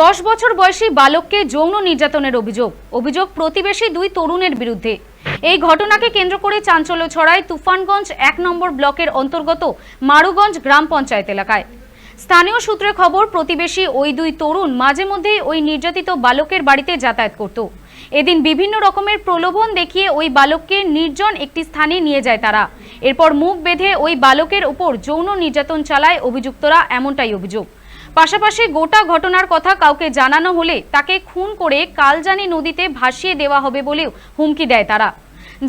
দশ বছর বয়সী বালককে যৌন নির্যাতনের অভিযোগ। অভিযোগ প্রতিবেশী দুই তরুণের বিরুদ্ধে। এই ঘটনাকে কেন্দ্র করে চাঞ্চল্য ছড়ায় তুফানগঞ্জ এক নম্বর ব্লকের অন্তর্গত মারুগঞ্জ গ্রাম পঞ্চায়েত এলাকায়। স্থানীয় সূত্রে খবর, প্রতিবেশী ওই দুই তরুণ মাঝে মধ্যেই ওই নির্যাতিত বালকের বাড়িতে যাতায়াত করত। এদিন বিভিন্ন রকমের প্রলোভন দেখিয়ে ওই বালককে নির্জন একটি স্থানে নিয়ে যায় তারা। এরপর মুখ বেঁধে ওই বালকের উপর যৌন নির্যাতন চালায় অভিযুক্তরা, এমনটাই অভিযোগ। পাশাপাশি গোটা ঘটনার কথা কাউকে জানানো হলে তাকে খুন করে কালজানি নদীতে ভাসিয়ে দেওয়া হবে বলেও হুমকি দেয় তারা।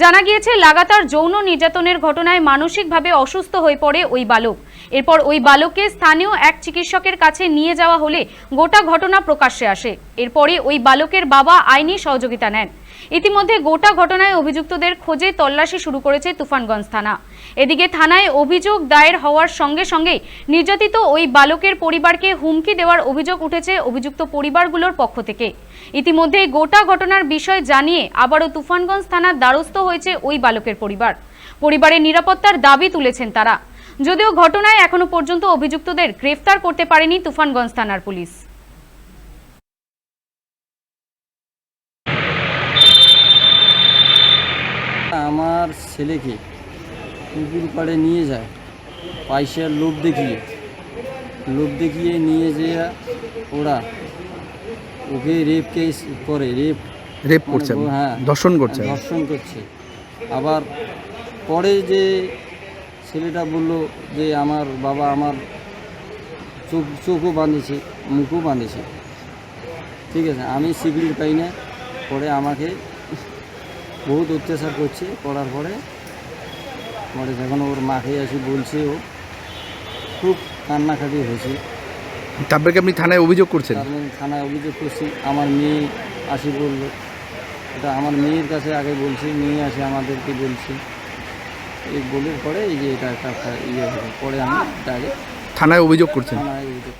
জানা গিয়েছে, লাগাতার যৌন নির্যাতনের ঘটনায় মানসিকভাবে অসুস্থ হয়ে পড়ে ওই বালক। এরপর ওই বালককে স্থানীয় এক চিকিৎসকের কাছে নিয়ে যাওয়া হলে গোটা ঘটনা প্রকাশ্যে আসে। এরপরে ওই বালকের বাবা আইনি সহযোগিতা নেন। ইতিমধ্যে গোটা ঘটনায় অভিযুক্তদের খোঁজে তল্লাশি শুরু করেছে তুফানগঞ্জ থানা। এদিকে থানায় অভিযোগ দায়ের হওয়ার সঙ্গে সঙ্গে নির্যাতিত ওই বালকের পরিবারকে হুমকি দেওয়ার অভিযোগ উঠেছে অভিযুক্ত পরিবারগুলোর পক্ষ থেকে। ইতিমধ্যে গোটা ঘটনার বিষয় জানিয়ে আবারও তুফানগঞ্জ থানার দ্বারস্থ হয়েছে ওই বালকের পরিবার। পরিবারের নিরাপত্তার দাবি তুলেছেন তারা। যদিও ঘটনায় এখনও পর্যন্ত অভিযুক্তদের গ্রেফতার করতে পারেনি তুফানগঞ্জ থানার পুলিশ। আমার ছেলেকে পুকুর পাড়ে নিয়ে যায় পয়সার লোভ দেখিয়ে। লোভ দেখিয়ে নিয়ে যেয়ে ওরা ওকে রেপ কেস করে রেপ রেপ মানে করছে ব- হ্যাঁ ধর্ষণ করছে। ধর্ষণ করছে। আবার পরে যে ছেলেটা বলল যে আমার বাবা আমার চোখ চোখও বাঁধেছে মুখও বাঁধেছে ঠিক আছে আমি সিকিউরিটি পাই না। পরে আমাকে বহুত অত্যাচার করছে। করার পরে পরে যখন ওর মাকে আসি বলছে ও খুব কান্নাকাটি হয়েছে। তারপরে কি আপনি থানায় অভিযোগ করছেন? মধ্যে থানায় অভিযোগ করছি আমার মেয়ে আসি বলল। এটা আমার মেয়ের কাছে আগে বলছি মেয়ে আসে আমাদেরকে বলছে। এই গোলের পরে এই যে এটা একটা ইয়ে হলো পরে আমি ডাইরেক্ট থানায় অভিযোগ করছেন থানায় অভিযোগ।